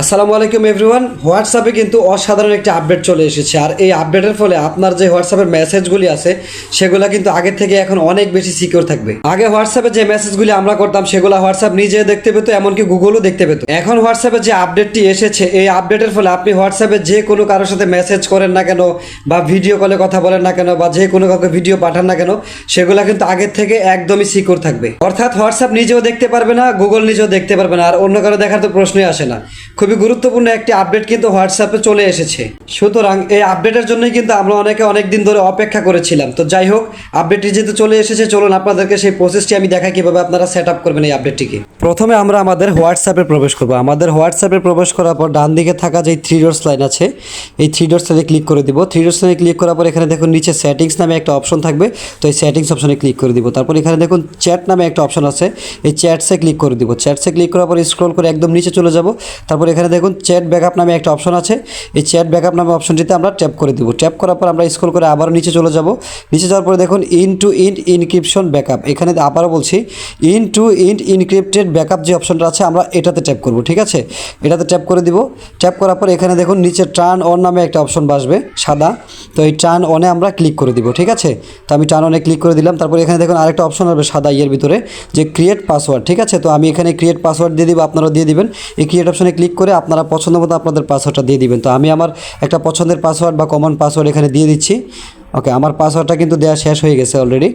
আসসালামু আলাইকুম এভরিওয়ান হোয়াটসঅ্যাপে কিন্তু অসাধারণ একটি আপডেট চলে এসেছে। আর এই আপডেটের ফলে আপনার যে হোয়াটসঅ্যাপের মেসেজগুলি আছে, সেগুলো কিন্তু আগে থেকে এখন অনেক বেশি সিকিউর থাকবে। আগে হোয়াটসঅ্যাপে যে মেসেজগুলি আমরা করতাম, সেগুলো হোয়াটসঅ্যাপ নিজে দেখতে পেতো, এমনকি গুগলও দেখতে পেতো। এখন হোয়াটসঅ্যাপে যে আপডেটটি এসেছে, এই আপডেটের ফলে আপনি হোয়াটসঅ্যাপে যে কোনো কারোর সাথে মেসেজ করেন না কেন, বা ভিডিও কলে কথা বলেন না কেন, বা যে কোনো কাউকে ভিডিও পাঠান না কেন, সেগুলো কিন্তু আগের থেকে একদমই সিকিউর থাকবে। অর্থাৎ হোয়াটসঅ্যাপ নিজেও দেখতে পারবে না গুগল নিজেও দেখতে পারবে না, আর অন্য কারও দেখার তো প্রশ্নই আসে না। খুবই গুরুত্বপূর্ণ একটি আপডেট কিন্তু হোয়াটসঅ্যাপে চলে এসেছে। সুতরাং এই আপডেটের জন্যই কিন্তু আমরা অনেকে অনেক দিন ধরে অপেক্ষা করেছিলাম। তো যাই হোক, আপডেটটি যেহেতু চলে এসেছে, চলুন আপনাদেরকে সেই প্রসেসটি আমি দেখাই কীভাবে আপনারা সেট আপ করবেন এই আপডেটটিকে। প্রথমে আমরা আমাদের হোয়াটসঅ্যাপে প্রবেশ করব। আমাদের হোয়াটসঅ্যাপে প্রবেশ করার পর ডান দিকে থাকা যে থ্রি ডটস লাইন আছে, এই থ্রি ডটস লাইনে ক্লিক করে দিব। থ্রি ডটস লাইনে ক্লিক করার পর এখানে দেখুন নিচে সেটিংস নামে একটা অপশন থাকবে। তো এই সেটিংস অপশনে ক্লিক করে দিব। তারপর এখানে দেখুন চ্যাট নামে একটা অপশন আছে। এই চ্যাটসে ক্লিক করে দিব। চ্যাটসে ক্লিক করার পর স্ক্রল করে একদম নিচে চলে যাব। তারপর এখানে দেখুন চ্যাট ব্যাকআপ নামে একটা অপশন আছে। এই চ্যাট ব্যাকআপ নামে অপশনটিতে আমরা ট্যাপ করে দেবো। ট্যাপ করার পর আমরা স্ক্রল করে আবারও নিচে চলে যাব। নিচে যাওয়ার পরে দেখুন end to end encryption backup এখানে আবারও বলছি end to end encrypted backup যে অপশনটা আছে, আমরা এটাতে ট্যাপ করব, ঠিক আছে? এটাতে ট্যাপ করে দিব। ট্যাপ করার পর এখানে দেখুন নিচে টার্ন অন নামে একটা অপশন বাসবে, সাদা। তো এই টার্ন অনে আমরা ক্লিক করে দিব, ঠিক আছে? তো আমি টার্ন অনে ক্লিক করে দিলাম। তারপর এখানে দেখুন আরেকটা অপশন আসবে সাদা ইয়ের ভিতরে, যে ক্রিয়েট পাসওয়ার্ড ঠিক আছে? তো আমি এখানে ক্রিয়েট পাসওয়ার্ড দিয়ে দিব, আপনারাও দিয়ে দিবেন। এই ক্রিয়েট অপশনে ক্লিক করে আপনারা পছন্দ মতো আপনাদের পাসওয়ার্ডটা দিয়ে দিবেন। তো আমি আমার একটা পছন্দের পাসওয়ার্ড বা কমন পাসওয়ার্ড এখানে দিয়ে দিচ্ছি। ওকে আমার পাসওয়ার্ডটা কিন্তু দেওয়া শেষ হয়ে গেছে অলরেডি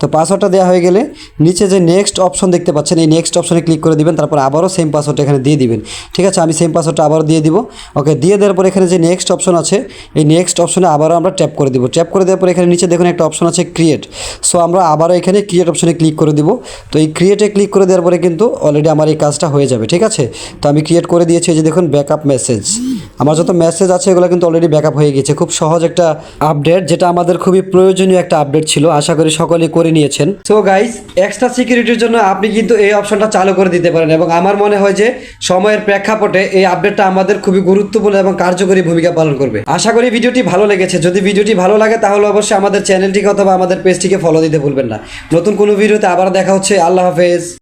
তো পাসওয়ার্ডটা দেওয়া হয়ে গেলে নিচে যে নেক্সট অপশন দেখতে পাচ্ছেন, এই নেক্সট অপশনে ক্লিক করে দিবেন, তারপর আবারও সেম পাসওয়ার্ডটা এখানে দিয়ে দিবেন। ঠিক আছে, আমি সেম পাসওয়ার্ডটা আবারও দিয়ে দিব। ওকে দিয়ে দেওয়ার পর এখানে যে নেক্সট অপশন আছে, এই নেক্সট অপশনে আবারও আমরা ট্যাপ করে দিব। ট্যাপ করে দেওয়ার পর এখানে নিচে দেখুন একটা অপশন আছে ক্রিয়েট সো আমরা আবারও এখানে ক্রিয়েট অপশনে ক্লিক করে দিব। তো এই ক্রিয়েটে ক্লিক করে দেওয়ার পরে কিন্তু অলরেডি আমার এই কাজটা হয়ে যাবে, ঠিক আছে? তো আমি ক্রিয়েট করে দিয়েছি যে দেখুন ব্যাকআপ মেসেজ আমার যত মেসেজ আছে এগুলো কিন্তু অলরেডি ব্যাকআপ হয়ে গেছে। খুব সহজ একটা আপডেট যেটা আমাদের খুবই প্রয়োজনীয় একটা আপডেট ছিল। আশা করি সকলেই করে নিয়েছেন। সো গাইস এক্সট্রা সিকিউরিটির জন্য আপনি কিন্তু এই অপশনটা চালু করে দিতে পারেন এবং আমার মনে হয় যে সময়ের প্রেক্ষাপটে এই আপডেটটা আমাদের খুবই গুরুত্বপূর্ণ এবং কার্যকরী ভূমিকা পালন করবে। আশা করি ভিডিওটি ভালো লেগেছে। যদি ভিডিওটি ভালো লাগে, তাহলে অবশ্যই আমাদের চ্যানেলটিকে অথবা আমাদের পেজটিকে ফলো দিতে ভুলবেন না। নতুন কোনো ভিডিওতে আবার দেখা হচ্ছে। আল্লাহ হাফেজ।